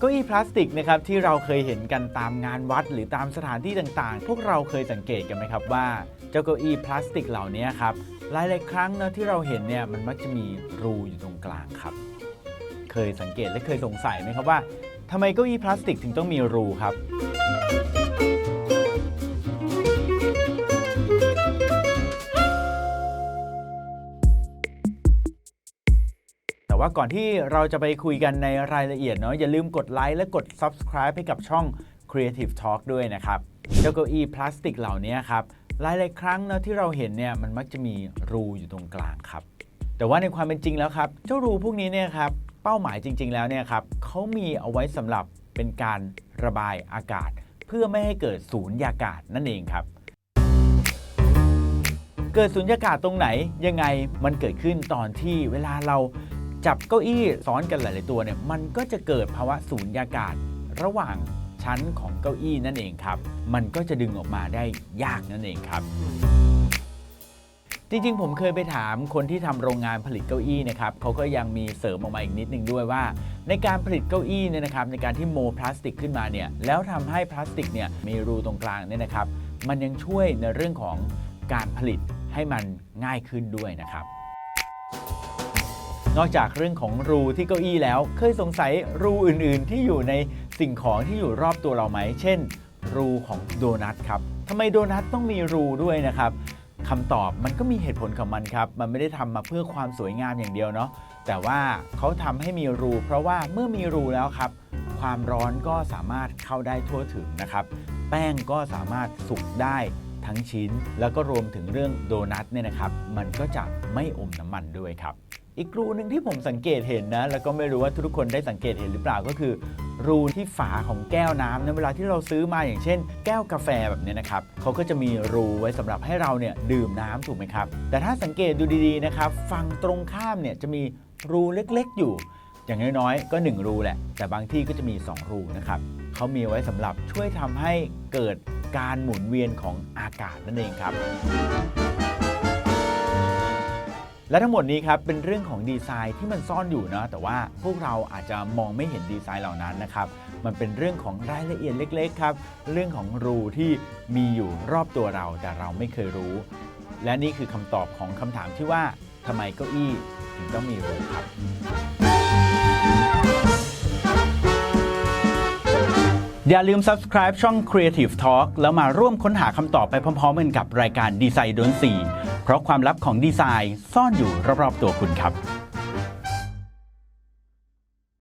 เก้าอี้พลาสติกนะครับที่เราเคยเห็นกันตามงานวัดหรือตามสถานที่ต่างๆ พวกเราเคยสังเกตกันไหมครับว่าเจ้าเก้าอี้พลาสติกเหล่านี้ครับหลายๆครั้งนะที่เราเห็นเนี่ยมันมักจะมีรูอยู่ตรงกลางครับ เคยสังเกตและเคยสงสัยไหมครับว่าทำไมเก้าอี้พลาสติกถึงต้องมีรูครับ ว่าก่อนที่เราจะไปคุยกันในรายละเอียดเนาะอย่าลืมกดไลค์และกด subscribe ให้กับช่อง Creative Talk ด้วยนะครับเจ้าเก้าอี้พลาสติกเหล่านี้ครับหลายๆครั้งนะที่เราเห็นเนี่ยมันมักจะมีรูอยู่ตรงกลางครับ แต่ว่าในความเป็นจริงแล้วครับเจ้ารูพวกนี้เนี่ยครับเป้าหมายจริง ๆ แล้วเนี่ยครับเขามีเอาไว้สำหรับเป็นการระบายอากาศ เพื่อไม่ให้เกิดสูญญากาศนั่นเองครับ เกิดสุญญากาศตรงไหนยังไงมันเกิดขึ้นตอนที่เวลาเรา จับเก้าอี้ซ้อนกันหลาย ๆ ตัวเนี่ยมันก็จะเกิดภาวะสูญญากาศระหว่างชั้นของเก้าอี้นั่นเองครับ มันก็จะดึงออกมาได้ยากนั่นเองครับ จริง ๆ ผมเคยไปถามคนที่ทำโรงงานผลิตเก้าอี้นะครับเขาก็ยังมีเสริมออกมาอีกนิดนึงด้วยว่า ในการผลิตเก้าอี้เนี่ยนะครับในการที่โมพลาสติกขึ้นมาเนี่ยแล้วทำให้พลาสติกเนี่ยมีรูตรงกลางเนี่ยนะครับ มันยังช่วยในเรื่องของการผลิตให้มันง่ายขึ้นด้วยนะครับ นอกจากเรื่องของรูที่เก้าอี้แล้ว เคยสงสัยรูอื่นๆ ที่อยู่ในสิ่งของที่อยู่รอบตัวเราไหม เช่น รูของโดนัทครับทำไมโดนัทต้องมีรูด้วยนะครับคำตอบมันก็มีเหตุผลของมันครับ มันไม่ได้ทำมาเพื่อความสวยงามอย่างเดียวเนาะ แต่ว่าเขาทำให้มีรู เพราะว่าเมื่อมีรูแล้วครับ ความร้อนก็สามารถเข้าได้ทั่วถึงนะครับ แป้งก็สามารถสุกได้ทั้งชิ้น แล้วก็รวมถึงเรื่องโดนัทเนี่ยนะครับ มันก็จะไม่อมน้ำมันด้วยครับ อีกรูหนึ่งที่ผมสังเกตเห็นนะ แล้วก็ไม่รู้ว่าทุกคนได้สังเกตเห็นหรือเปล่าก็คือ รูที่ฝาของแก้วน้ำนะเวลาที่เราซื้อมาอย่างเช่น แก้วกาแฟแบบนี้นะครับเขาก็จะมีรูไว้สำหรับให้เราเนี่ยดื่มน้ำถูกไหมครับ แต่ถ้าสังเกตดูดีๆนะครับฝั่งตรงข้ามเนี่ยจะมีรูเล็กๆอยู่ อย่างน้อยๆก็ 1 รูแหละ แต่บางที่ก็จะมี 2 รูนะครับเขามีไว้สำหรับช่วยทำให้เกิดการหมุนเวียนของอากาศนั่นเองครับ และทั้งหมดนี้ครับเป็นเรื่องของดีไซน์ที่มันซ่อนอยู่นะแต่ว่าพวกเราอาจจะมองไม่เห็นดีไซน์เหล่านั้นนะครับมันเป็นเรื่องของรายละเอียดเล็กๆครับเรื่องของรูที่มีอยู่รอบตัวเราแต่เราไม่เคยรู้ และนี่คือคำตอบของคำถามที่ว่าทำไมเก้าอี้ถึงต้องมีรูครับ อย่าลืม subscribe ช่อง Creative Talk แล้วมาร่วมค้นหาคำตอบไปพร้อมๆกันกับรายการดีไซน์โดนสีเพราะความลับของดีไซน์ซ่อนอยู่รอบๆตัวคุณครับ